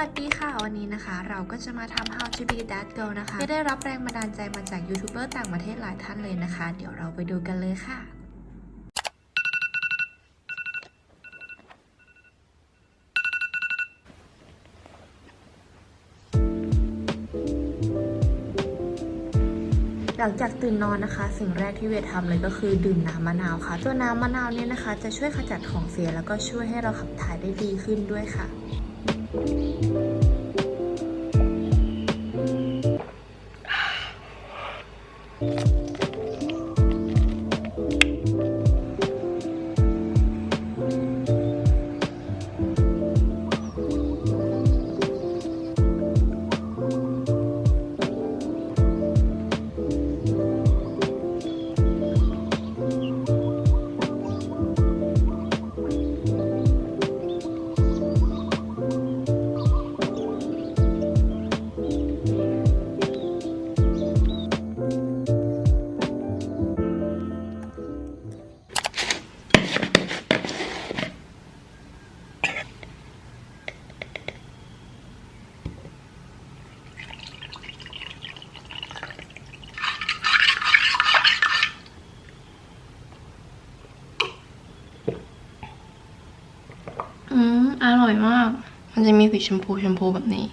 วัสดีค่ะ วันนี้นะคะ เราก็จะมาทำ How to be that girl นะคะที่ได้รับแรงบันดาลใจมาจากยูทูบเบอร์ต่างประเทศหลายท่านเลยนะคะ เดี๋ยวเราไปดูกันเลยค่ะ หลังจากตื่นนอนนะคะ สิ่งแรกที่เวททำเลยก็คือดื่มน้ำมะนาวค่ะ ตัวน้ำมะนาวเนี่ยนะคะ จะช่วยขจัดของเสียแล้วก็ช่วยให้เราขับถ่ายได้ดีขึ้นด้วยค่ะ อื ร่อยมาก มันจะมีสีชมพูชมพูแบบนี้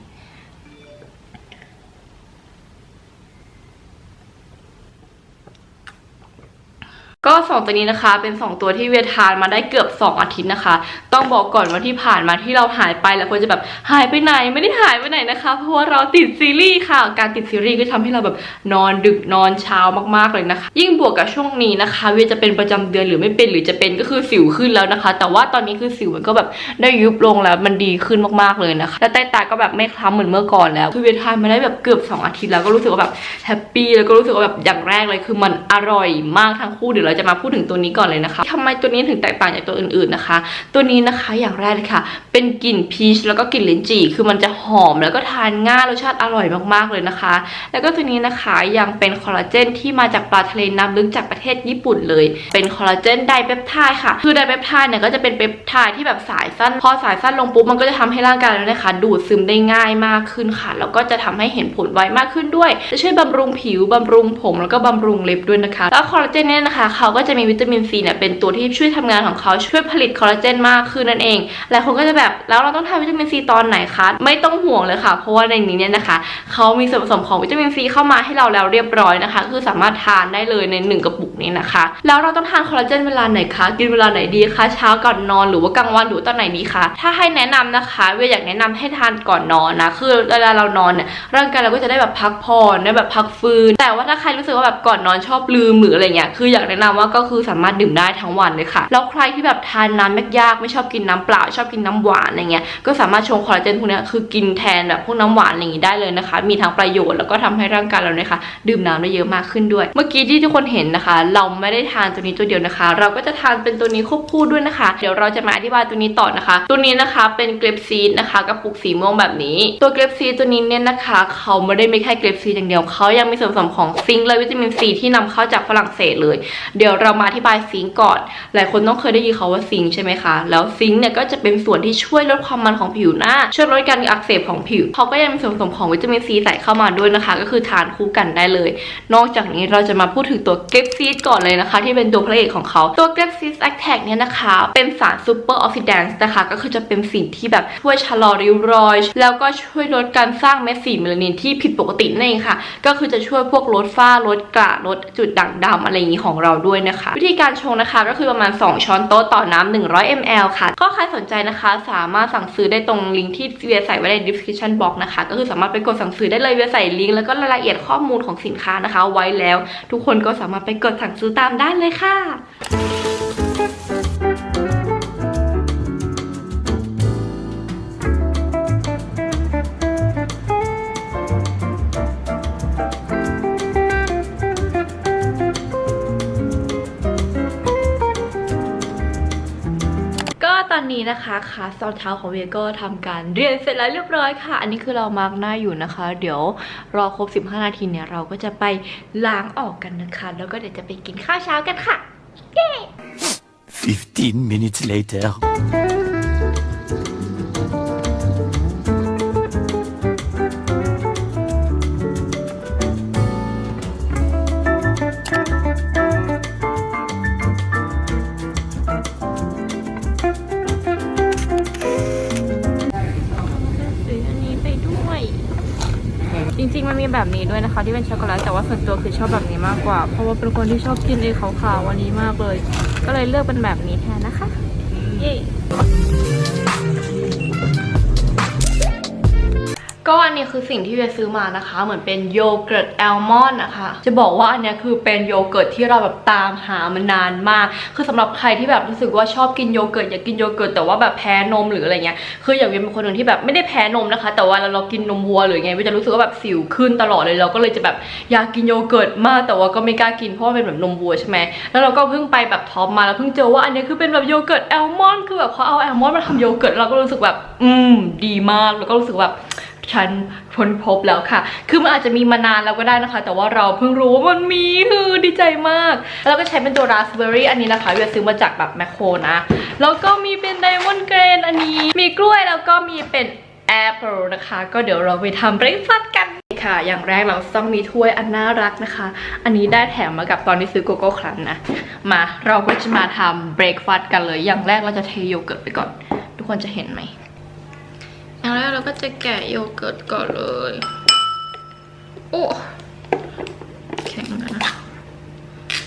ก็สองตัวนี้นะคะ เป็นสองตัวที่เวียทานมาได้เกือบสองอาทิตย์นะคะ ต้องบอกก่อนว่าที่ผ่านมาที่เราหายไปแล้วคนจะแบบหายไปไหนไม่ได้หายไปไหนนะคะ เพราะว่าเราติดซีรีส์ค่ะ การติดซีรีส์ก็ทำให้เราแบบนอนดึกนอนเช้ามากๆเลยนะคะ ยิ่งบวกกับช่วงนี้นะคะ เวียจะเป็นประจำเดือนหรือไม่เป็นหรือจะเป็นก็คือสิวขึ้นแล้วนะคะ แต่ว่าตอนนี้คือสิวมันก็แบบได้ยุบลงแล้วมันดีขึ้นมากๆเลยนะคะแล้วใต้ตาก็แบบไม่คล้ำเหมือนเมื่อก่อนแล้วคือเวียทานมาได้แบบเกือบสองอาทิตย์แล้วก็รู้สึกว่าแบบแฮปปี้แล้วก็รู้สึกว่าแบบอย่างแรกเลยคือมันอร่อยมากทั้งคู่เดี๋ยวเราจะมาพูดถึงตัวนี้ก่อนเลยนะคะทำไมตัวนี้ถึงแตกต่างจากตัวอื่นๆนะคะ ตัวนี้นะคะอย่างแรกเลยค่ะ เป็นกลิ่นพีชแล้วก็กลิ่นลิ้นจี่คือมันจะหอมแล้วก็ทานง่ายรสชาติอร่อยมากๆเลยนะคะ แล้วก็ตัวนี้นะคะยังเป็นคอลลาเจนที่มาจากปลาทะเลน้ำลึกจากประเทศญี่ปุ่นเลย เป็นคอลลาเจนไดเปปไทด์ค่ะ คือไดเปปไทด์เนี่ยก็จะเป็นเปปไทด์ที่แบบสายสั้น พอสายสั้นลงปุ๊บมันก็จะทำให้ร่างกายเราเนี่ยค่ะดูดซึมได้ง่ายมากขึ้นค่ะ แล้วก็จะทำให้เห็นผลไวมากขึ้นด้วย จะช่วยบำรุงผิวบำรุงผมแล้วก็บำรุงเล็บด้วยนะคะ แล้วคอลลาเจนเนี่ยนะคะเขาก็จะมีวิตามินซีเนี่ยเป็นตัวที่ช่วยทำงานของเขาช่วยผลิตคอลลาเจนมากขึ้นนั่นเองหลายคนก็จะแบบแล้วเราต้องทานวิตามินซีตอนไหนคะไม่ต้องห่วงเลยค่ะ เพราะว่าในนี้เนี่ยนะคะเขามีส่วนผสมของวิตามินซีเข้ามาให้เราแล้วเรียบร้อยนะคะ คือสามารถทานได้เลยในหนึ่งกระปุกนี้นะคะ แล้วเราต้องทานคอลลาเจนเวลาไหนคะกินเวลาไหนดีคะเช้าก่อนนอนหรือว่ากลางวันหรือตอนไหนดีคะถ้าให้แนะนำนะคะเวียอยากแนะนำให้ทานก่อนนอนนะคือเวลาเรานอนเนี่ยร่างกายเราก็จะได้แบบพักผ่อนได้แบบพักฟื้นแต่ว่าถ้าใครรู้สึกว่าแบบก่อนนอนชอบลืมหรืออะไรเงี้ยคืออยากแนะนำว่าก็็คือสามารถดื่มได้ทั้งวันเลยค่ะ แล้วใครที่แบบทานน้ำยากๆไม่ชอบกินน้ำเปล่าชอบกินน้ำหวานอะไรเงี้ยก็สามารถชงคอลลาเจนพวกนี้คือกินแทนแบบพวกน้ำหวานอะไรอย่างงี้ได้เลยนะคะ มีทั้งประโยชน์แล้วก็ทำให้ร่างกายเราเนี่ยค่ะดื่มน้ำได้เยอะมากขึ้นด้วย เมื่อกี้ที่ทุกคนเห็นนะคะ เราไม่ได้ทานตัวนี้ตัวเดียวนะคะ เราก็จะทานเป็นตัวนี้ควบคู่ด้วยนะคะ เดี๋ยวเราจะมาอธิบายตัวนี้ต่อนะคะ ตัวนี้นะคะเป็นเกรปซีดนะคะกระปุกสีม่วงแบบนี้ ตัวเกรปซีดตัวนี้เนี่ยนะคะ เขาไม่ได้มีแค่เกรปซีดอย่างเดียวเขายังมีส่วนผสมของซิงค์และวิตามินซีที่นำเข้าจากฝรั่งเศสเลย เดี๋ยวเรามาอธิบายซิงค์ก่อน หลายคนต้องเคยได้ยินเขาว่าซิงค์ใช่ไหมคะ แล้วซิงค์เนี่ยก็จะเป็นส่วนที่ช่วยลดความมันของผิวหน้า ช่วยลดการอักเสบของผิว เขาก็ยังมีส่วนผสมของวิตามินซีใส่เข้ามาด้วยนะคะ ก็คือทานคู่กันได้เลย นอกจากนี้เราจะมาพูดถึงตัวเกปซีดก่อนเลยนะคะ ที่เป็นตัวพระเอกของเขาตัวเกปซีดแอคแท็กเนี่ยนะคะเป็นสารซูเปอร์ออกซิแดนซ์นะคะ ก็คือจะเป็นสิ่งที่แบบช่วยชะลอริ้วรอย แล้วก็ช่วยลดการสร้างเม็ดสีเมลานินที่ผิดปกตินั่นเองค่ะ ก็คือจะช่วยพวกลดฝ้าลดกระลดจุดด่างดำอะไรอย่างนี้ของเราด้วยนะคะวิธีการชงนะคะก็คือประมาณ 2 ช้อนโต๊ะต่อน้ำ100 ml ค่ะ ก็ใครสนใจนะคะ สามารถสั่งซื้อได้ตรงลิงก์ที่เวียใส่ไว้ใน description box นะคะ ก็คือสามารถไปกดสั่งซื้อได้เลยเวียใส่ลิงก์แล้วก็รายละเอียดข้อมูลของสินค้านะคะ ไว้แล้ว ทุกคนก็สามารถไปกดสั่งซื้อตามได้เลยค่ะ นี้นะคะคลาสตอนเช้าของเวียก็ทำการเรียนเสร็จแล้วเรียบร้อยค่ะ อันนี้คือเรามาร์กหน้าอยู่นะคะ เดี๋ยวรอครบ 15 นาทีเนี่ยเราก็จะไปล้างออกกันนะคะ แล้วก็เดี๋ยวจะไปกินข้าวเช้ากันค่ะ15 minutes later. นะคะ ที่เป็นช็อกโกแลตแต่ว่าส่วนตัวคือชอบแบบนี้มากกว่า เพราะว่าเป็นคนที่ชอบกินไอ้ขาวๆวันนี้มากเลย ก็เลยเลือกเป็นแบบนี้แทนนะคะเย้ ก็อันนี้คือสิ่งที่เวีซื้อมานะคะ เหมือนเป็นโยเกิร์ตแอลมอนด์นะคะ จะบอกว่าอันนี้คือเป็นโยเกิร์ตที่เราแบบตามหามานานมาก คือสำหรับใครที่แบบรู้สึกว่าชอบกินโยเกิร์ตอยากกินโยเกิร์ตแต่ว่าแบบแพ้นมหรืออะไรเงี้ย คืออย่างเวีเป็นคนหนึ่งที่แบบไม่ได้แพ้นมนะคะ แต่ว่าเราเรากินนมวัวหรือไงเวีจะรู้สึกว่าแบบสิวขึ้นตลอดเลยเราก็เลยจะแบบอยากกินโยเกิร์ตมากแต่ว่าก็ไม่กล้ากินเพราะว่าเป็นแบบนมวัวใช่ไหมแล้วเราก็เพิ่งไปแบบท็อปมาแล้วเพิ่งเจอว่าอันนี้คือเป็นแบบโยเกิร์ตแอลมอนด์คือแบบเขาเอาแอลมอนด์มาทำโยเกิร์ตเราก็รู้สึกแบบ อืม ดีมากแล้วก็รู้สึกแบบ ฉันค้นพบแล้วค่ะ คือมันอาจจะมีมานานแล้วก็ได้นะคะ แต่ว่าเราเพิ่งรู้ว่ามันมีคือดีใจมาก แล้วก็ใช้เป็นตัวราสเบอร์รี่อันนี้นะคะเวียซื้อมาจากแบบแมคโครนะ แล้วก็มีเป็นไดมอนด์เกรนอันนี้ มีกล้วยแล้วก็มีเป็นแอปเปิลนะคะ ก็เดี๋ยวเราไปทำเบรคฟาสต์กันค่ะ อย่างแรกเราต้องมีถ้วยอันน่ารักนะคะ อันนี้ได้แถมมากับตอนที่ซื้อโกโก้ครันนะ มาเราก็จะมาทำเบรคฟาสต์กันเลย อย่างแรกเราจะเทโยเกิร์ตไปก่อน ทุกคนจะเห็นไหม อย่างแรกเราก็จะแกะโยเกิร์ตก่อนเลย โอ้แข็งนะ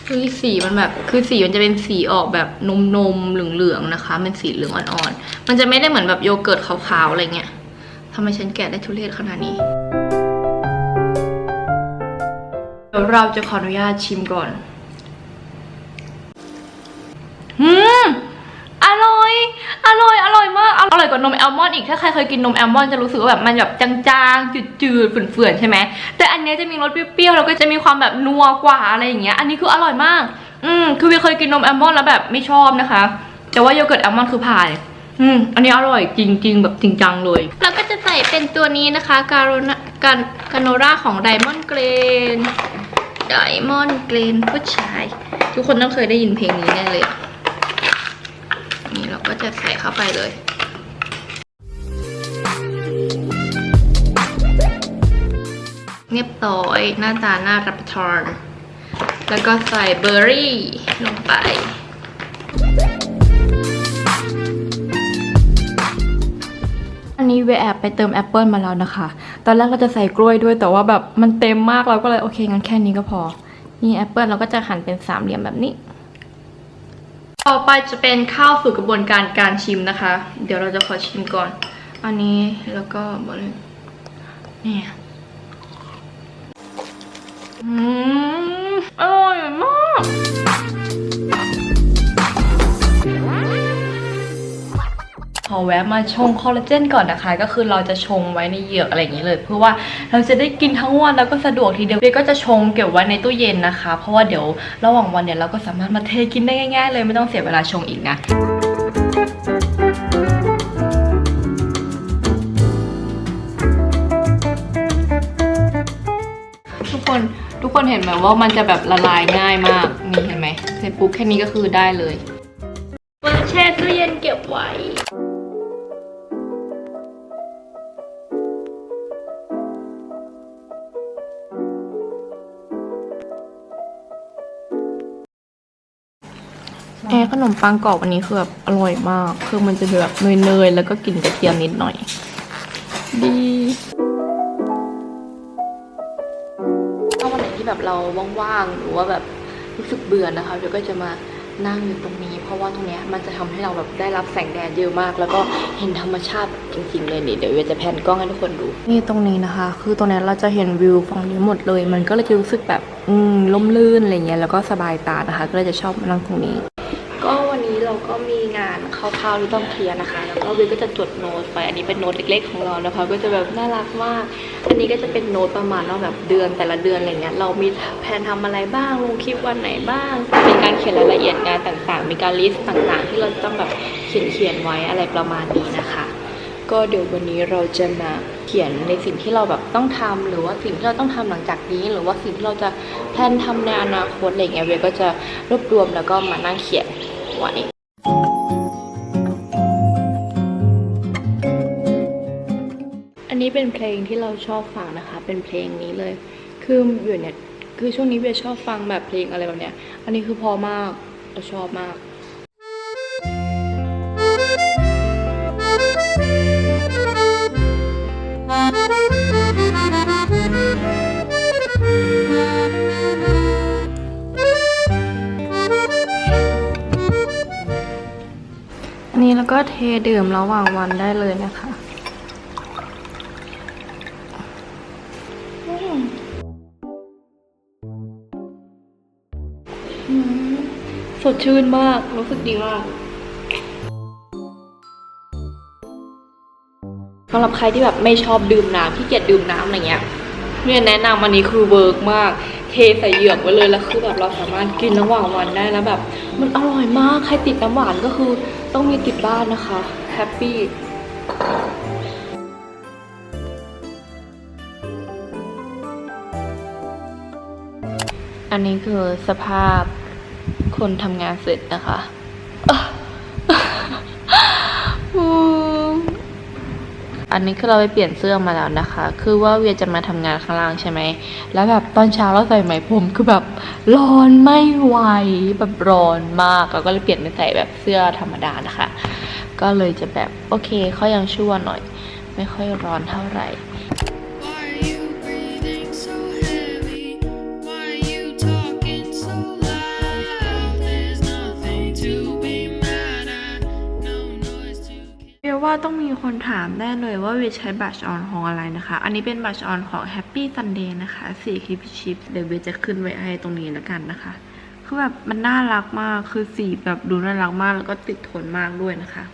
คือสีมันแบบคือสีมันจะเป็นสีออกแบบนมนมเหลืองๆนะคะ เป็นสีเหลืองอ่อนๆ มันจะไม่ได้เหมือนแบบโยเกิร์ตขาวๆอะไรเงี้ยทำไมฉันแกะได้ทุเรศขนาดนี้เดี๋ยวเราจะขออนุญาตชิมก่อน อืม อร่อย อร่อย อร่อยมาก อ ร่อยกว่านมแอลมอนด์อีก ถ้าใครเคยกินนมแอลมอนด์จะรู้สึกว่าแบบมันแบบจางๆ จืดๆเฟื่อนๆใช่ไหม แต่อันนี้จะมีรสเปรี้ยวๆ แล้วก็จะมีความแบบนัวกว่าอะไรอย่างเงี้ย อันนี้คืออร่อยมาก อืม คือวีเคยกินนมแอลมอนด์แล้วแบบไม่ชอบนะคะ แต่ว่าโยเกิร์ตแอลมอนด์คือผ่านอืม อันนี้อร่อยจริง ๆ แบบจริงจังเลยแล้วก็จะใส่เป็นตัวนี้นะคะการโนการกาโนราของไดมอนด์เกรนไดมอนด์เกรนผู้ชาย ทุกคนต้องเคยได้ยินเพลงนี้แน่เลย นี่เราก็จะใส่เข้าไปเลย เรียบร้อย หน้าตาน่ารับประทาน แล้วก็ใส่เบอร์รี่ลงไปอันนี้เวแอบไปเติมแอปเปิลมาแล้วนะคะ ตอนแรกเราจะใส่กล้วยด้วยแต่ว่าแบบมันเต็มมากเราก็เลยโอเคงั้นแค่นี้ก็พอ นี่แอปเปิลเราก็จะหั่นเป็นสามเหลี่ยมแบบนี้ ต่อไปจะเป็นข้าวสู่กระบวนการการชิมนะคะ เดี๋ยวเราจะขอชิมก่อน อันนี้แล้วก็บอลเนี่ย อืมอร่อยมาก ขอแวะมาชงคอลลาเจนก่อนนะคะ ก็คือเราจะชงไว้ในเหยือกอะไรอย่างนี้เลย เพื่อว่าเราจะได้กินทั้งวันแล้วก็สะดวกทีเดียวเบก็จะชงเก็บไว้ในตู้เย็นนะคะ เพราะว่าเดี๋ยวระหว่างวันเนี่ยเราก็สามารถมาเทกินได้ง่ายๆ เลยไม่ต้องเสียเวลาชงอีกนะทุกคน คนเห็นไหมว่ามันจะแบบละลายง่ายมาก นี่เห็นไหมเสร็จปุ๊บแค่นี้ก็คือได้เลยเปิดแช่ตู้เย็นเก็บไว้แอร์ขนมปังกรอบอันนี้คือแบบอร่อยมาก คือมันจะแบบเนยๆ แล้วก็กลิ่นกระเทียมนิดหน่อย ดี เราว่างๆหรือว่าแบบรู้สึกเบื่อนะคะเดี๋ยวก็จะมานั่งอยู่ตรงนี้ เพราะว่าตรงนี้มันจะทำให้เราแบบได้รับแสงแดดเยอะมาก แล้วก็เห็นธรรมชาติจริงๆเลยนี่เดี๋ยวเวจะแพนกล้องให้ทุกคนดูนี่ตรงนี้นะคะ คือตรงนี้เราจะเห็นวิวฝั่งนี้หมดเลย มันก็เลยจะรู้สึกแบบอืมล่มลื่นอะไรเงี้ยแล้วก็สบายตานะคะ ก็เลยจะชอบนั่งตรงนี้ เราก็มีงานคร่าวๆที่ต้องเคลียร์นะคะ แล้วก็เบลก็จะจดโน้ตไป อันนี้เป็นโน้ตเล็กๆของเรานะคะ ก็จะแบบน่ารักมาก อันนี้ก็จะเป็นโน้ตประมาณว่าแบบเดือนแต่ละเดือนอะไรเงี้ย เรามีแผนทำอะไรบ้าง ลงคลิปวันไหนบ้าง มีการเขียนรายละเอียดงานต่างๆ มีการลิสต์ต่างๆ ที่เราต้องแบบเขียนเขียนๆไว้อะไรประมาณนี้นะคะ ก็เดี๋ยววันนี้เราจะมาเขียนในสิ่งที่เราแบบต้องทำหรือว่าสิ่งที่เราต้องทำหลังจากนี้ หรือว่าสิ่งที่เราจะแพลนทำในอนาคตอะไรเงี้ยเวก็จะรวบรวมแล้วก็มานั่งเขียนไว้ นี้เป็นเพลงที่เราชอบฟังนะคะ เป็นเพลงนี้เลย คืออยู่เนี่ย คือช่วงนี้เบียชอบฟังแบบเพลงอะไรแบบเนี้ย อันนี้คือพอมากเราชอบมากอันนี้แล้วก็เทดื่มระหว่างวันได้เลยนะคะ สดชื่นมาก รู้สึกดีมากสำหรับใครที่แบบไม่ชอบดื่มน้ำที่เกียจดื่มน้ำอะไรเงี้ยเนี่ยแนะนำอันนี้คือเวิร์กมาก เทใส่เหยือกไว้เลยแล้วคือแบบเราสามารถกินระหว่างวันได้แล้วแบบ มันอร่อยมากใครติดน้ำหวานก็คือต้องมีติดบ้านนะคะแฮปปี้อันนี้คือสภาพ คนทำงานเสร็จนะคะอันนี้คือเราไปเปลี่ยนเสื้อมาแล้วนะคะ คือว่าเวียจะมาทำงานข้างล่างใช่ไหม แล้วแบบตอนเช้าเราใส่ไหมพรมคือแบบร้อนไม่ไหวแบบร้อนมากเราก็เลยเปลี่ยนเป็นใส่แบบเสื้อธรรมดานะคะ ก็เลยจะแบบโอเคเขายังชั่วหน่อย ไม่ค่อยร้อนเท่าไหร่ ว่าต้องมีคนถามแน่เลยว่าเวียใช้บัชออนของอะไรนะคะ อันนี้เป็นบัชออนของ Happy Sunday นะคะสีคลิปชิปเดี๋ยวเวียจะขึ้นไว้ให้ตรงนี้แล้วกันนะคะ คือแบบมันน่ารักมากคือสีแบบดูน่ารักมากแล้วก็ติดทนมากด้วยนะคะ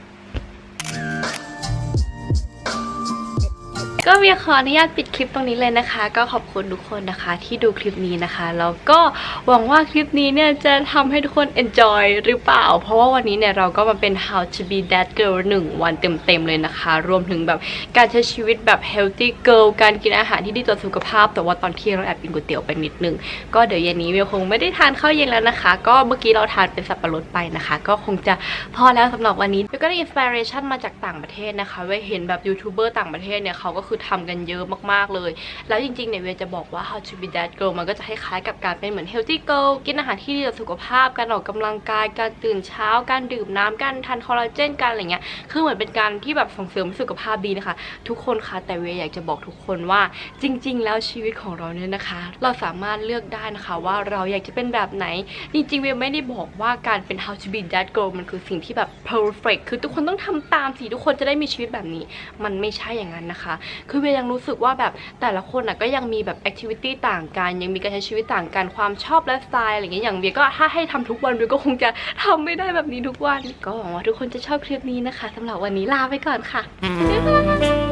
ก็เวียขออนุญาตปิดคลิปตรงนี้เลยนะคะ ก็ขอบคุณทุกคนนะคะที่ดูคลิปนี้นะคะแล้วก็หวังว่าคลิปนี้เนี่ยจะทำให้ทุกคน enjoy หรือเปล่า เพราะว่าวันนี้เนี่ยเราก็มาเป็น how to be that girl หนึ่งวันเต็มๆเลยนะคะ รวมถึงแบบการใช้ชีวิตแบบ healthy girl การกินอาหารที่ดีต่อสุขภาพ แต่ว่าตอนเที่ยงเราแอบกินก๋วยเตี๋ยวไปนิดนึง ก็เดี๋ยวเย็นนี้เวียคงไม่ได้ทานข้าวเย็นแล้วนะคะ ก็เมื่อกี้เราทานเป็นสับปะรดไปนะคะ ก็คงจะพอแล้วสำหรับวันนี้เวียก็ได้อินสปิเรชันมาจากต่างประเทศนะคะเวียเห็นแบบยูทูบเบอร์ต่างประเทศเนี่ยเขาก็คือทำกันเยอะมากๆเลย แล้วจริงๆเนี่ยเวียจะบอกว่า how to be that girl มันก็จะคล้ายๆกับการเป็นเหมือน healthy girl กินอาหารที่ดีต่อสุขภาพ การออกกำลังกาย การตื่นเช้า การดื่มน้ำการทานคอลลาเจนการอะไรเงี้ย คือเหมือนเป็นการที่แบบส่งเสริมสุขภาพดีนะคะ ทุกคนคะแต่เวียอยากจะบอกทุกคนว่าจริง ๆ แล้วชีวิตของเราเนี่ยนะคะ เราสามารถเลือกได้นะคะว่าเราอยากจะเป็นแบบไหน จริงๆเวียไม่ได้บอกว่าการเป็น how to be that girl มันคือสิ่งที่แบบ perfect คือทุกคนต้องทำตามสิทุกคนจะได้มีชีวิตแบบนี้ มันไม่ใช่อย่างนั้นนะคะคือเวียยังรู้สึกว่าแบบแต่ละคนอะก็ยังมีแบบแอคทิวิตี้ต่างกัน ยังมีการใช้ชีวิตต่างกันความชอบและสไตล์อะไรเงี้ยอย่างเวียก็ถ้าให้ทำทุกวันเวียก็คงจะทำไม่ได้แบบนี้ทุกวัน ก็หวังว่าทุกคนจะชอบคลิปนี้นะคะสำหรับวันนี้ลาไปก่อนค่ะ